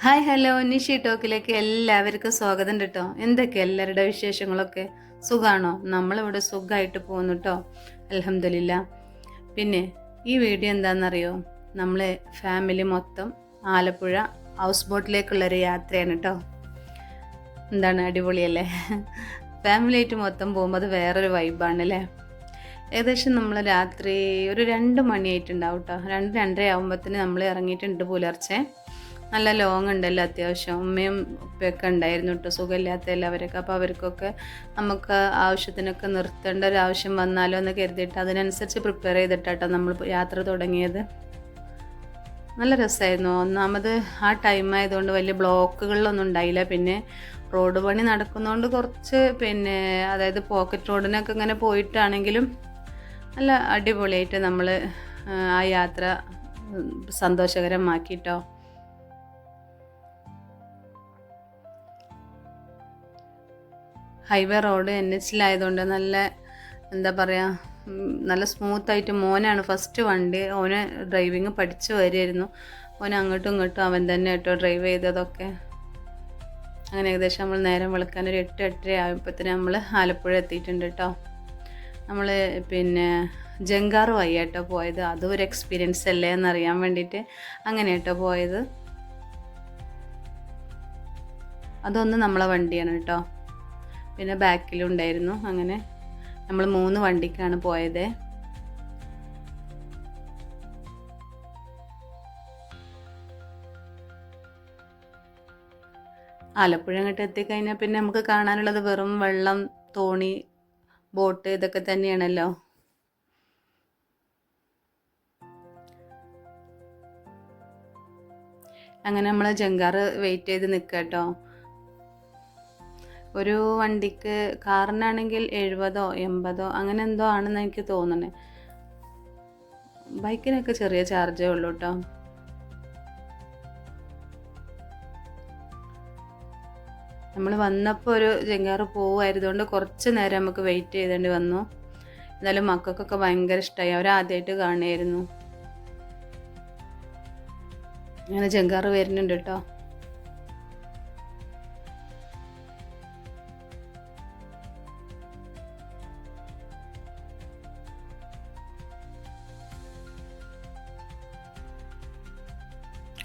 Hi hello. Nishi ടോക്കിലേക്ക് എല്ലാവർക്കും സ്വാഗതം കേട്ടോ എന്തൊക്കെ എല്ലാവരുടെ വിശേഷങ്ങളൊക്കെ? സുഖാണോ? നമ്മളിവിടെ സുഖമായിട്ട് പോകുന്നു കേട്ടോ അലഹമില്ല പിന്നെ ഈ വീഡിയോ എന്താണെന്നറിയോ നമ്മളെ ഫാമിലി മൊത്തം ആലപ്പുഴ ഹൗസ് ബോട്ടിലേക്കുള്ളൊരു യാത്രയാണ് കേട്ടോ എന്താണ് അടിപൊളിയല്ലേ? ഫാമിലി ആയിട്ട് മൊത്തം പോകുമ്പോൾ അത് വേറൊരു വൈബാണ് അല്ലേ ഏകദേശം നമ്മൾ രാത്രി ഒരു രണ്ട് മണിയായിട്ടുണ്ടാവും കേട്ടോ രണ്ട് രണ്ടര ആകുമ്പോഴത്തേന് നമ്മൾ ഇറങ്ങിയിട്ടുണ്ട് പുലർച്ചെ. നല്ല ലോങ് ഉണ്ടല്ലോ അത്യാവശ്യം. ഉമ്മയും ഉപ്പയൊക്കെ ഉണ്ടായിരുന്നു കേട്ടോ സുഖമില്ലാത്ത എല്ലാവരൊക്കെ. അപ്പോൾ അവർക്കൊക്കെ നമുക്ക് ആവശ്യത്തിനൊക്കെ നിർത്തേണ്ട ഒരു ആവശ്യം വന്നാലോ എന്ന് കരുതിയിട്ട് അതിനനുസരിച്ച് പ്രിപ്പയർ ചെയ്തിട്ടാട്ടോ നമ്മൾ യാത്ര തുടങ്ങിയത്. നല്ല രസമായിരുന്നു ഒന്നാമത് ആ ടൈം ആയതുകൊണ്ട് വലിയ ബ്ലോക്കുകളിലൊന്നും ഉണ്ടായില്ല. പിന്നെ റോഡ് പണി നടക്കുന്നതുകൊണ്ട് കുറച്ച് പിന്നെ അതായത് പോക്കറ്റ് റോഡിനൊക്കെ ഇങ്ങനെ പോയിട്ടാണെങ്കിലും നല്ല അടിപൊളിയായിട്ട് നമ്മൾ ആ യാത്ര സന്തോഷകരമാക്കിട്ടോ. ഹൈവേ റോഡ് എൻ എച്ചിലായതുകൊണ്ട് നല്ല എന്താ പറയുക നല്ല സ്മൂത്തായിട്ട് മോനാണ് ഫസ്റ്റ് വണ്ടി. ഓന് ഡ്രൈവിങ് പഠിച്ചു വരുമായിരുന്നു ഓൻ അങ്ങോട്ടും ഇങ്ങോട്ടും അവൻ തന്നെ കേട്ടോ ഡ്രൈവ് ചെയ്തതൊക്കെ. അങ്ങനെ ഏകദേശം നമ്മൾ നേരം വെളുക്കാൻ ഒരു എട്ട് എട്ടര ആയപ്പോഴത്തേന് നമ്മൾ ആലപ്പുഴ എത്തിയിട്ടുണ്ട് കേട്ടോ. നമ്മൾ പിന്നെ ജങ്കാറ് വഴി കേട്ടോ പോയത്. അതും ഒരു എക്സ്പീരിയൻസ് അല്ലേ എന്നറിയാൻ വേണ്ടിയിട്ട് അങ്ങനെ കേട്ടോ പോയത്. അതൊന്ന് നമ്മളെ വണ്ടിയാണ് കേട്ടോ. പിന്നെ ബാക്കിലും ഉണ്ടായിരുന്നു അങ്ങനെ നമ്മൾ മൂന്ന് വണ്ടിക്കാണ് പോയത്. ആലപ്പുഴ അങ്ങോട്ട് എത്തിക്കഴിഞ്ഞാൽ പിന്നെ നമുക്ക് കാണാനുള്ളത് വെറും വെള്ളം തോണി ബോട്ട് ഇതൊക്കെ തന്നെയാണല്ലോ. അങ്ങനെ നമ്മൾ ജങ്കാറ് വെയിറ്റ് ചെയ്ത് നിൽക്കുക കേട്ടോ ഒരു വണ്ടിക്ക് കാറിനാണെങ്കിൽ എഴുപതോ എൺപതോ അങ്ങനെ എന്തോ ആണെന്ന് എനിക്ക് തോന്നണേ. ബൈക്കിനൊക്കെ ചെറിയ ചാർജേ ഉള്ളൂ കേട്ടോ നമ്മൾ വന്നപ്പോൾ ഒരു ജങ്കാറ് പോവായതുകൊണ്ട് കുറച്ച് നേരം നമുക്ക് വെയിറ്റ് ചെയ്തേണ്ടി വന്നു. എന്നാലും മക്കൾക്കൊക്കെ ഭയങ്കര ഇഷ്ടമായി അവർ ആദ്യമായിട്ട് കാണുമായിരുന്നു അങ്ങനെ ജങ്കാറ് വരുന്നുണ്ട് കേട്ടോ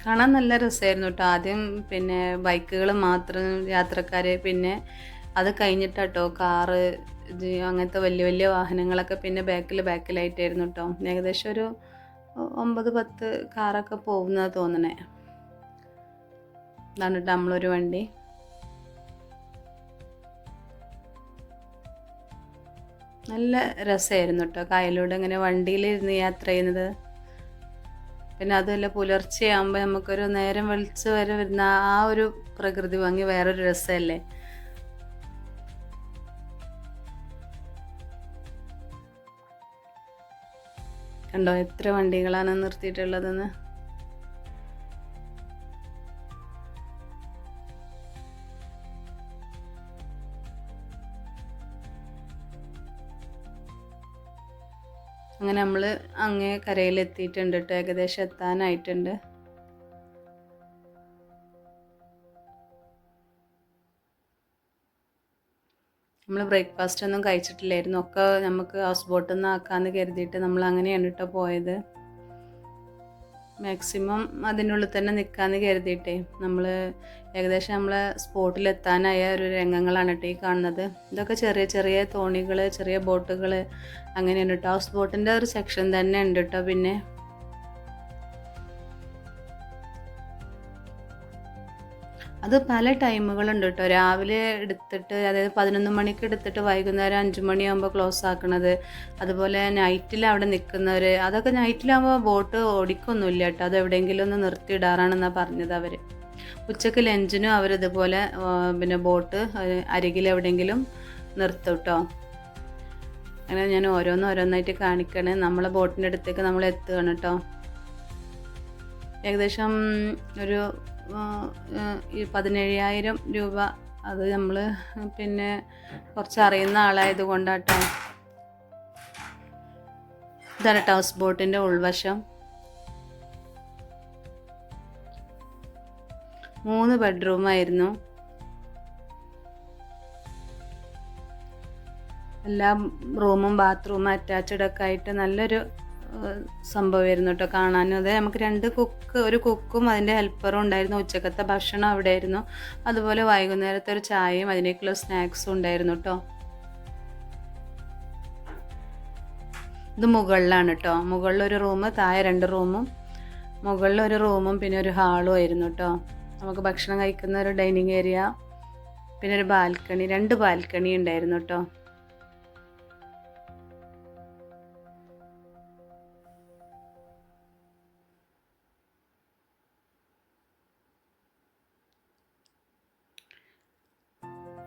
കാണാൻ നല്ല രസമായിരുന്നു കേട്ടോ ആദ്യം പിന്നെ ബൈക്കുകൾ മാത്രം യാത്രക്കാർ പിന്നെ അത് കഴിഞ്ഞിട്ട് കേട്ടോ കാറ് അങ്ങനത്തെ വലിയ വലിയ വാഹനങ്ങളൊക്കെ പിന്നെ ബാക്കിൽ ബാക്കിലായിട്ടായിരുന്നു കേട്ടോ ഏകദേശം ഒരു ഒമ്പത് പത്ത് കാറൊക്കെ പോകുന്നത് തോന്നണേ. ഇതാണ് കേട്ടോ നമ്മളൊരു വണ്ടി. നല്ല രസമായിരുന്നു കേട്ടോ കായലൂടെ ഇങ്ങനെ വണ്ടിയിലിരുന്ന് യാത്ര ചെയ്യുന്നത്. പിന്നെ അതുമല്ല പുലർച്ചെയാകുമ്പോൾ നമുക്കൊരു നേരം വെളിച്ച് വരെ വരുന്ന ആ ഒരു പ്രകൃതി ഭംഗി വേറൊരു രസമല്ലേ? കണ്ടോ എത്ര വണ്ടികളാണ് നിർത്തിയിട്ടുള്ളതെന്ന്? അങ്ങനെ നമ്മൾ അങ്ങേ കരയിലെത്തിയിട്ടുണ്ട് കേട്ടോ ഏകദേശം എത്താനായിട്ടുണ്ട്. നമ്മൾ ബ്രേക്ക്ഫാസ്റ്റ് ഒന്നും കഴിച്ചിട്ടില്ലായിരുന്നു. ഒക്കെ നമുക്ക് ഹൗസ് ബോട്ടിൽ നിന്ന് ആക്കാമെന്ന് കരുതിയിട്ട് നമ്മൾ അങ്ങനെയാണ് കേട്ടോ പോയത്. മാക്സിമം അതിനുള്ളിൽ തന്നെ നിൽക്കാമെന്ന് കരുതിയിട്ടേ. നമ്മൾ ഏകദേശം നമ്മളെ സ്പോട്ടിലെത്താനായ ഒരു രംഗങ്ങളാണ് കേട്ടോ ഈ കാണുന്നത്. ഇതൊക്കെ ചെറിയ ചെറിയ തോണികൾ ചെറിയ ബോട്ടുകൾ അങ്ങനെയാണ് കേട്ടോ. ഹൗസ് ബോട്ടിന്റെ ഒരു സെക്ഷൻ തന്നെ ഉണ്ട് കേട്ടോ പിന്നെ. അത് പല ടൈമുകളുണ്ട് കേട്ടോ. രാവിലെ എടുത്തിട്ട് അതായത് പതിനൊന്ന് മണിക്ക് എടുത്തിട്ട് വൈകുന്നേരം അഞ്ച് മണിയാകുമ്പോൾ ക്ലോസ് ആക്കണത്. അതുപോലെ നൈറ്റിൽ അവിടെ നിൽക്കുന്നവർ അതൊക്കെ നൈറ്റിലാകുമ്പോൾ ബോട്ട് ഓടിക്കൊന്നുമില്ല കേട്ടോ. അത് എവിടെയെങ്കിലും ഒന്ന് നിർത്തിയിടാറാണെന്നാണ് പറഞ്ഞത് അവർ ഉച്ചയ്ക്ക് ലഞ്ചിനും അവരിതുപോലെ പിന്നെ ബോട്ട് അരികിൽ എവിടെയെങ്കിലും നിർത്തും കേട്ടോ. അങ്ങനെ ഞാൻ ഓരോന്ന് ഓരോന്നായിട്ട് കാണിക്കണേ. നമ്മളെ ബോട്ടിന്റെ അടുത്തേക്ക് നമ്മൾ എത്തുകയാണ് കേട്ടോ. ഏകദേശം ഒരു ഈ പതിനേഴായിരം രൂപ അത് നമ്മൾ പിന്നെ കുറച്ച് അറിയുന്ന ആളായത് കൊണ്ടാട്ടോ. ഇതാണ് ഹൗസ് ബോട്ടിന്റെ ഉൾവശം. മൂന്ന് ബെഡ്റൂമായിരുന്നു എല്ലാ റൂമും ബാത്റൂമും അറ്റാച്ച്ഡ് ഒക്കെ ആയിട്ട് നല്ലൊരു സംഭവമായിരുന്നു കേട്ടോ കാണാനും. അതെ നമുക്ക് രണ്ട് കുക്ക് ഒരു കുക്കും അതിന്റെ ഹെൽപ്പറും ഉണ്ടായിരുന്നു. ഉച്ചക്കത്തെ ഭക്ഷണം അവിടെ ആയിരുന്നു അതുപോലെ വൈകുന്നേരത്തെ ഒരു ചായയും അതിനേക്കുള്ള സ്നാക്സും ഉണ്ടായിരുന്നു കേട്ടോ. ഇത് മുകളിലാണ് കേട്ടോ. മുകളിലൊരു റൂം താഴെ രണ്ട് റൂമും മുകളിൽ ഒരു റൂമും പിന്നെ ഒരു ഹാളും ആയിരുന്നു കേട്ടോ. നമുക്ക് ഭക്ഷണം കഴിക്കുന്ന ഒരു ഡൈനിങ് ഏരിയ പിന്നെ ഒരു ബാൽക്കണി രണ്ട് ബാൽക്കണി ഉണ്ടായിരുന്നു കേട്ടോ.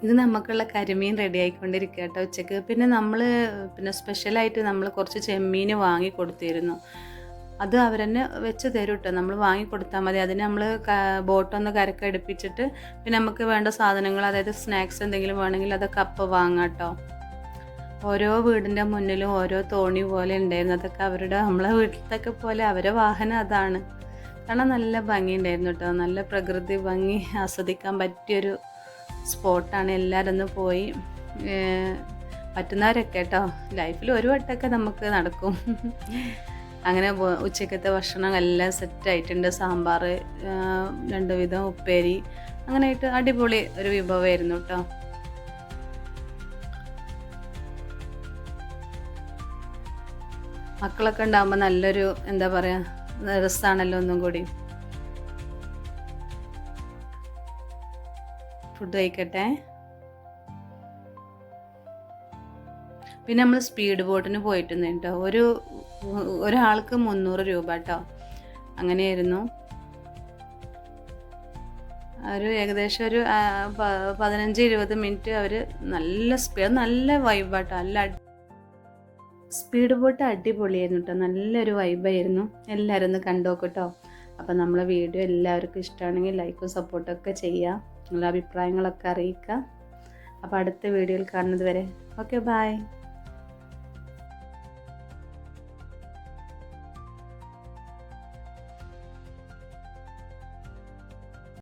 ഇത് നമുക്കുള്ള കരിമീൻ റെഡി ആയിക്കൊണ്ടിരിക്കുക കേട്ടോ ഉച്ചയ്ക്ക്. പിന്നെ നമ്മൾ പിന്നെ സ്പെഷ്യലായിട്ട് നമ്മൾ കുറച്ച് ചെമ്മീൻ വാങ്ങി കൊടുത്തിരുന്നു. അത് അവരെന്നെ വെച്ച് തരും കേട്ടോ നമ്മൾ വാങ്ങി കൊടുത്താൽ മതി. അതിന് നമ്മൾ ബോട്ടൊന്ന് കരക്കടുപ്പിച്ചിട്ട് പിന്നെ നമുക്ക് വേണ്ട സാധനങ്ങൾ അതായത് സ്നാക്സ് എന്തെങ്കിലും വേണമെങ്കിൽ അതൊക്കെ അപ്പം വാങ്ങാം കേട്ടോ ഓരോ വീടിന്റെ മുന്നിലും ഓരോ തോണി പോലെ ഉണ്ടായിരുന്നു. അതൊക്കെ അവരുടെ നമ്മളെ വീട്ടിലത്തൊക്കെ പോലെ അവരെ വാഹനം അതാണ്. കാരണം നല്ല ഭംഗി ഉണ്ടായിരുന്നു കേട്ടോ നല്ല പ്രകൃതി ഭംഗി ആസ്വദിക്കാൻ പറ്റിയൊരു സ്പോട്ടാണ് എല്ലാവരും ഒന്ന് പോയി പറ്റുന്നവരൊക്കെ കേട്ടോ. ലൈഫിൽ ഒരു വട്ടമൊക്കെ നമുക്ക് നടക്കും. അങ്ങനെ ഉച്ചക്കത്തെ ഭക്ഷണം എല്ലാം സെറ്റായിട്ടുണ്ട് സാമ്പാർ രണ്ട് വിധം ഉപ്പേരി അങ്ങനെ ആയിട്ട് അടിപൊളി ഒരു വിഭവമായിരുന്നു കേട്ടോ. മക്കളൊക്കെ ഉണ്ടാകുമ്പോൾ നല്ലൊരു എന്താ പറയുക രസമാണല്ലോ ഒന്നും കൂടി. ഫുഡ് കഴിക്കട്ടെ. പിന്നെ നമ്മൾ സ്പീഡ് ബോട്ടിന് പോയിട്ടുണ്ട് കേട്ടോ. ഒരു ഒരാൾക്ക് മുന്നൂറ് രൂപ കേട്ടോ. അങ്ങനെയായിരുന്നു. ഒരു ഏകദേശം ഒരു പതിനഞ്ച് ഇരുപത് മിനിറ്റ് അവർ നല്ല സ്പീഡ് നല്ല വൈബാട്ടോ നല്ല സ്പീഡ് ബോട്ട് അടിപൊളിയായിരുന്നു കേട്ടോ. നല്ലൊരു വൈബായിരുന്നു എല്ലാവരും ഒന്ന് കണ്ടോക്ക് കേട്ടോ അപ്പം നമ്മളെ വീഡിയോ എല്ലാവർക്കും ഇഷ്ടമാണെങ്കിൽ ലൈക്കും സപ്പോർട്ടൊക്കെ ചെയ്യുക നിങ്ങളുടെ അഭിപ്രായങ്ങളൊക്കെ അറിയിക്കുക അപ്പോൾ അടുത്ത വീഡിയോയിൽ കാണുന്നത് വരെ. Okay bye